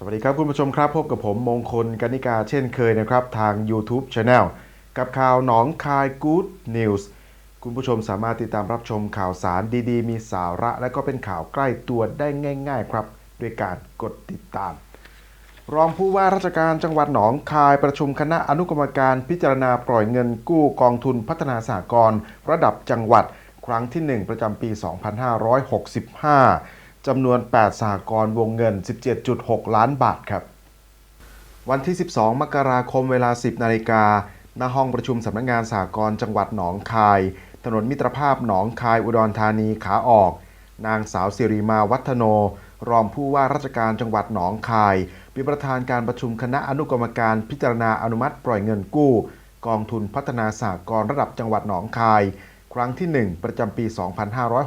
สวัสดีครับคุณผู้ชมครับพบกับผมมงคลกนิกาเช่นเคยนะครับ ทาง YouTube Channel กับข่าวหนองคาย Good News คุณผู้ชมสามารถติดตามรับชมข่าวสารดีๆ มีสาระ และก็เป็นข่าวใกล้ตัวได้ง่าย ๆ ครับ ด้วยการกดติดตาม รองผู้ว่าราชการจังหวัดหนองคายประชุมคณะอนุกรรมการพิจารณาปล่อยเงินกู้กองทุนพัฒนาสหกรณ์ระดับจังหวัด ครั้งที่ 1 ประจำปี 2565 จำนวน 8 สหกรณ์วงเงิน 17.6 ล้านบาทครับ วันที่ 12 มกราคมเวลา 10 นาฬิกา ณ ห้องประชุมสำนักงานสหกรณ์จังหวัดหนองคาย ถนนมิตรภาพหนองคายอุดรธานีขาออก นางสาวสิริมาวัฒโน รองผู้ว่าราชการจังหวัดหนองคาย เป็นประธานการประชุมคณะอนุกรรมการพิจารณาอนุมัติปล่อยเงินกู้ กองทุนพัฒนาสหกรณ์ระดับจังหวัดหนองคาย ครั้งที่ 1 ประจำปี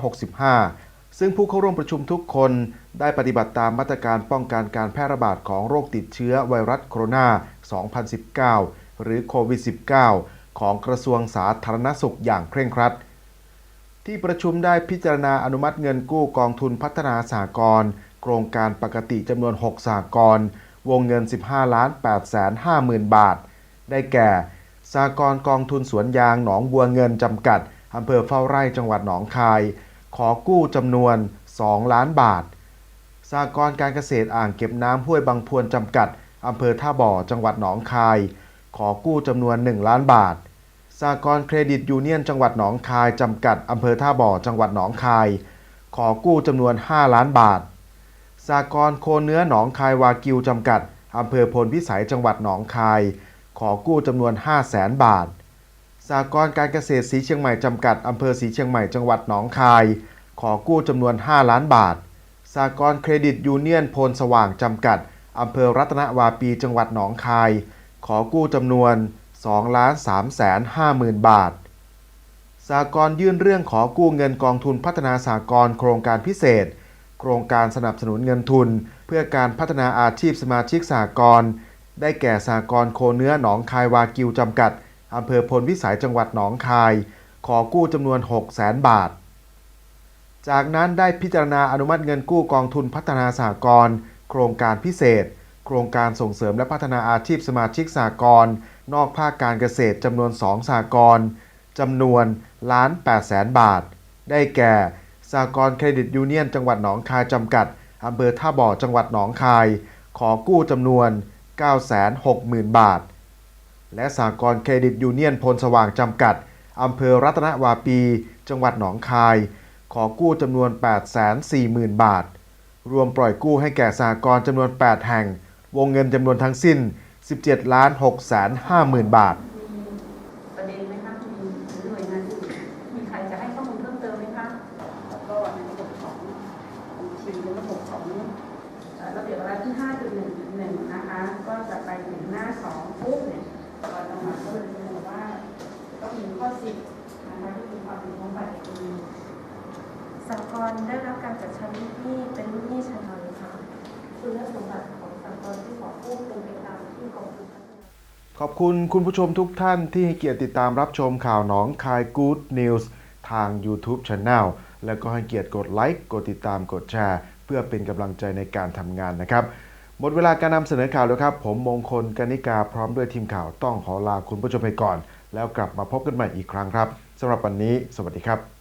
2565 ซึ่งผู้เข้าร่วมประชุมทุกคนได้ปฏิบัติตามมาตรการป้องกันการแพร่ระบาดของโรคติดเชื้อไวรัสโคโรนา 2019 หรือโควิด -19 ของกระทรวงสาธารณสุขอย่างเคร่งครัด ที่ประชุมได้พิจารณาอนุมัติเงินกู้กองทุนพัฒนาสหกรณ์โครงการปกติจำนวน 6สหกรณ์วงเงิน 15ล้าน8แสน5หมื่นบาท ได้แก่สหกรณ์กองทุนสวนยางหนองบัวเงินจำกัดอำเภอเฝ้าไร่จังหวัดหนองคาย ขอกู้จำนวน 2 ล้านบาทสหกรการเกษตรอ่างเก็บน้ำห้วยบางพวนจำกัดอำเภอท่าบ่อจังหวัดหนองคาย ขอกู้จำนวน 1 ล้านบาทสหกรเครดิตยูเนียนจังหวัดหนองคายจำกัดอำเภอท่าบ่อจังหวัดหนองคาย ขอกู้จำนวน 5 ล้านบาทสหกรโคเนื้อหนองคายวากิวจำกัดอำเภอพลพิสัยจังหวัดหนองคาย ขอกู้จำนวน 5 0 0แสนบาท หกรณ์การเกษตรสีเชียงใหม่จำกัดอำเภอสีเชียงใหม่จังหวัดหนองคาย ขอกู้จำนวน 5 ล้านบาทสหกรณ์เครดิตยูเนียนโพลสว่างจำกัดอำเภอรัตนวาปีจังหวัดหนองคาย ขอกู้จำนวน2ล้าน3แสน5หมื่นบาทสหกรณ์ยื่นเรื่องขอกู้เงินกองทุนพัฒนาสหกรณ์โครงการพิเศษ โครงการสนับสนุนเงินทุน เพื่อการพัฒนาอาชีพสมาชิกสหกรณ์ได้แก่สหกรณ์โคเนื้อหนองคายวากิวจำกัด อำเภอพลวิสัยจังหวัดหนองคาย ขอกู้จำนวน 6 0แสนบาท จากนั้นได้พิจารณาอนุมัติเงินกู้กองทุนพัฒนาสหกรณ์โครงการพิเศษ โครงการส่งเสริมและพัฒนาอาชีพสมาชิกสหกรณ์นอกภาคการเกษตรจำนวน 2สหกรณ์จำนวนล้าน8แสนบาท ได้แก่สหกรณ์เครดิตยูเนียน จังหวัดหนองคายจำกัดอำเภอท่าบ่อจังหวัดหนองคาย ขอกู้จำนวน 960,000 บาท และสหกรณ์เครดิตยูเนียนพลสว่างจำกัดอำเภอรัตนวาปี จังหวัดหนองคาย ขอกู้จำนวน 840,000 บาท รวมปล่อยกู้ให้แก่สหกรณ์จำนวน 8 แห่ง วงเงินจำนวนทั้งสิ้น 17ล้าน6แสน50,000 บาทประเด็นไหมคะมีหน่วยงานอื่นมีใครจะให้ข้อมูลเพิ่มเติมไหมคะก็ในระบบของบัญชีในระบบของเอ่อระเบียบวาระที่5.1.1นะคะไปถึงหน้า 2 ปุ๊บเนี่ยกรจังหวัดก็เลยจะบอกว่าต้องมีข้อ 10 นะคะที่คือความผิดของบัตรเอกชน สหก รได้รับการจัดชั้นหนี้เป็นลูกหนี้ชั้นนำค่ะคุณสมบัติของสหกรที่ขอกู้เป็นไปตามที่กองทุนขอบคุณคุณผู้ชมทุกท่านที่ให้เกียรติติดตามรับชมข่าวหนองคาย Good News ทาง YouTube Channel แล้วก็ให้เกียรติกดไลค์กดติดตามกดแชร์ เพื่อเป็นกำลังใจในการทำงานนะครับ หมดเวลาการนำเสนอข่าวแล้วครับ ผมมงคลกนิกาพร้อมด้วยทีมข่าวต้องขอลาคุณผู้ชมไปก่อน แล้วกลับมาพบกันใหม่อีกครั้งครับสำหรับวันนี้ สวัสดีครับ